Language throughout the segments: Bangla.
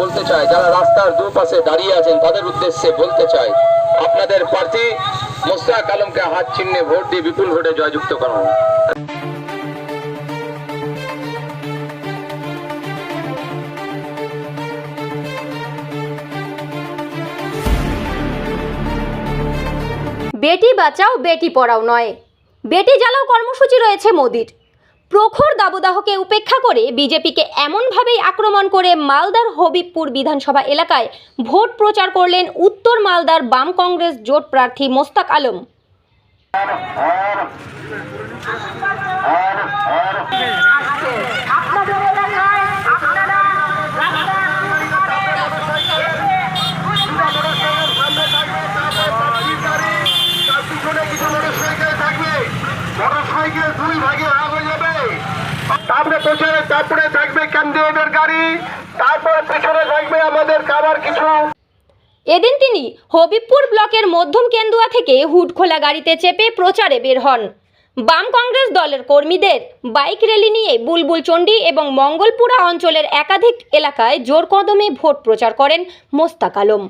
বলতে যারা রাস্তার দুপাশে দাঁড়িয়ে আছেন, তাদের উদ্দেশ্যে বলতে আপনাদের প্রার্থী মোস্তাক আলমকে হাত চিহ্নে ভোট দিয়ে বিপুল ভোটে জয়যুক্ত করুন। বেটি বাঁচাও, বেটি পড়াও নয়। বেটি জ্বালাও কর্মসূচি রয়েছে মোদির। প্রখর দাবদাহকে উপেক্ষা করে বিজেপিকে এমনভাবেই আক্রমণ করে মালদার হবিবপুর বিধানসভা এলাকায় ভোট প্রচার করলেন উত্তর মালদার বাম কংগ্রেস জোট প্রার্থী মোস্তাক আলম আপনাদের এলাকায় আপনারা মোটরসাইকেল দুই ভাগে ভাগ হয়ে যাবে তারপরে পেছনে তারপরে থাকবে ক্যান্ডিডেটের গাড়ি, তারপরে পেছনে থাকবে আমাদের কাবার কিছু। এদিন তিনি হবিবপুর ব্লকের মধ্যম কেন্দুয়া থেকে হুডখোলা গাড়িতে চেপে প্রচারে বের হন। বাম কংগ্রেস দলের কর্মীদের বাইক র্যালি নিয়ে বুলবুল চণ্ডী এবং মঙ্গলপুরা অঞ্চলের একাধিক এলাকায় জোর কদমে ভোট প্রচার করেন মোস্তাক আলম।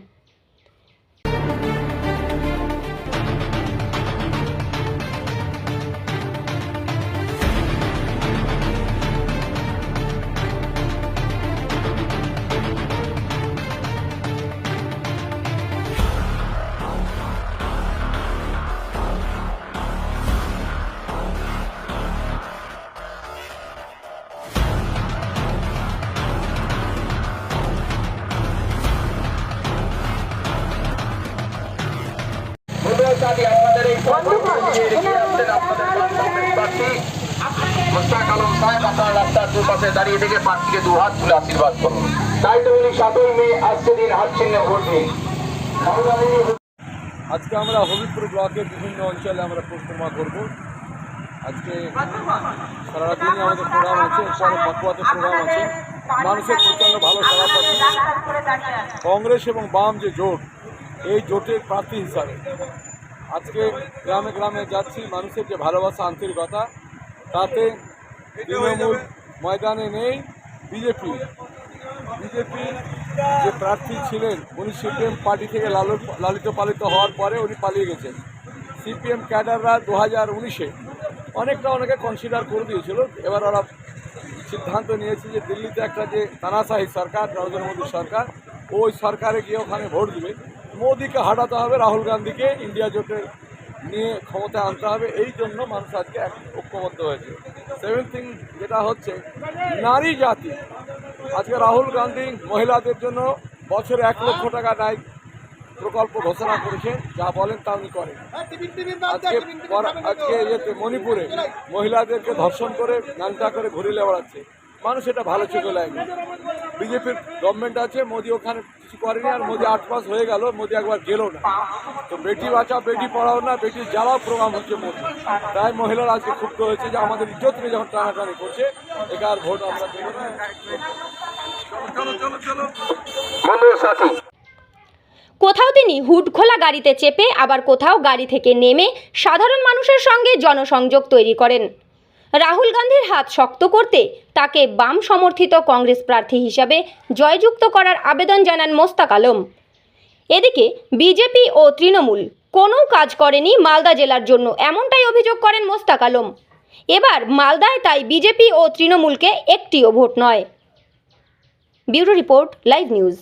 মোস্তাক আলম সাহেব আপনারা রাস্তার দুপাশে দাঁড়িয়ে থেকে প্রার্থীকে দু হাত তুলে আশীর্বাদ করুন তাই তো বলি সাতই মে আজকে দিন হাত চিহ্নে ভোট দিন আজকে আমরা হবিপুর ব্লকের বিভিন্ন অঞ্চলে আমরা পরিক্রমা করব। আজকে সারাদিনই আমাদের প্রোগ্রাম আছে এরপরে পাকুয়াতে প্রোগ্রাম আছে। মানুষের প্রচণ্ড ভালো সারা পাচ্ছি। কংগ্রেস এবং বাম যে জোট এই জোটের প্রার্থী হিসাবে আজকে গ্রামে গ্রামে যাচ্ছি, মানুষের যে ভালোবাসা, আন্তরিকতা, তাতে তৃণমূল ময়দানে নেই বিজেপি। বিজেপি যে প্রার্থী ছিলেন, উনি সিপিএম পার্টি থেকে লালন লালিত পালিত হওয়ার পরে উনি পালিয়ে গেছেন। সিপিএম ক্যাডাররা দু হাজার উনিশে অনেকটা অনেকে কনসিডার করে দিয়েছিল। এবার ওরা সিদ্ধান্ত নিয়েছে যে দিল্লিতে একটা যে তানাশাহি সরকার নরেন্দ্র মোদী সরকার, ওই সরকারে গিয়ে ওখানে ভোট দিবে। মোদিকে হাঁটাতে হবে, রাহুল গান্ধীকে ইন্ডিয়া জোটের নিয়ে ক্ষমতায় আনতে হবে, এই জন্য মানুষ আজকে এক ঐক্যবদ্ধ হয়েছে। সেভেন থিং যেটা হচ্ছে, নারী জাতি, আজকে রাহুল গান্ধী মহিলাদের জন্য বছরে এক লক্ষ টাকা ন্যায় প্রকল্প ঘোষণা করেছেন যা বলেন তা উনি করেন। আজকে আজকে মণিপুরে মহিলাদেরকে ধর্ষণ করে নানটা করে ঘুরিলে বেড়াচ্ছে মানুষ এটা ভালো চোখে লাগবে বিজেপির গভর্নমেন্ট আছে মোদি ওখানে কিছু করেনি আর মোদি আট মাস হয়ে গেল মোদি একবার গেল না। তো বেটি বাঁচাও বেটি পড়াও না বেটি জ্বালাও প্রোগ্রাম হচ্ছে মোদি। তাই মহিলারা আজকে ক্ষুব্ধ হয়েছে যে আমাদের ইজ্জত নিয়ে যখন টানাটানি করছে এটার ভোট আমরা দেবো না। কোথাও তিনি হুড খোলা গাড়িতে চেপে আবার কোথাও গাড়ি থেকে নেমে সাধারণ মানুষের সঙ্গে জনসংযোগ তৈরি করেন। রাহুল গান্ধীর হাত শক্ত করতে তাকে বাম সমর্থিত কংগ্রেস প্রার্থী হিসাবে জয়যুক্ত করার আবেদন জানান মোস্তাক আলম। এদিকে বিজেপি ও তৃণমূল কোনো কাজ করেনি মালদা জেলার জন্য, এমনটাই অভিযোগ করেন মোস্তাক আলম। এবার মালদায় তাই বিজেপি ও তৃণমূলকে একটিও ভোট নয়। Bureau report, live news.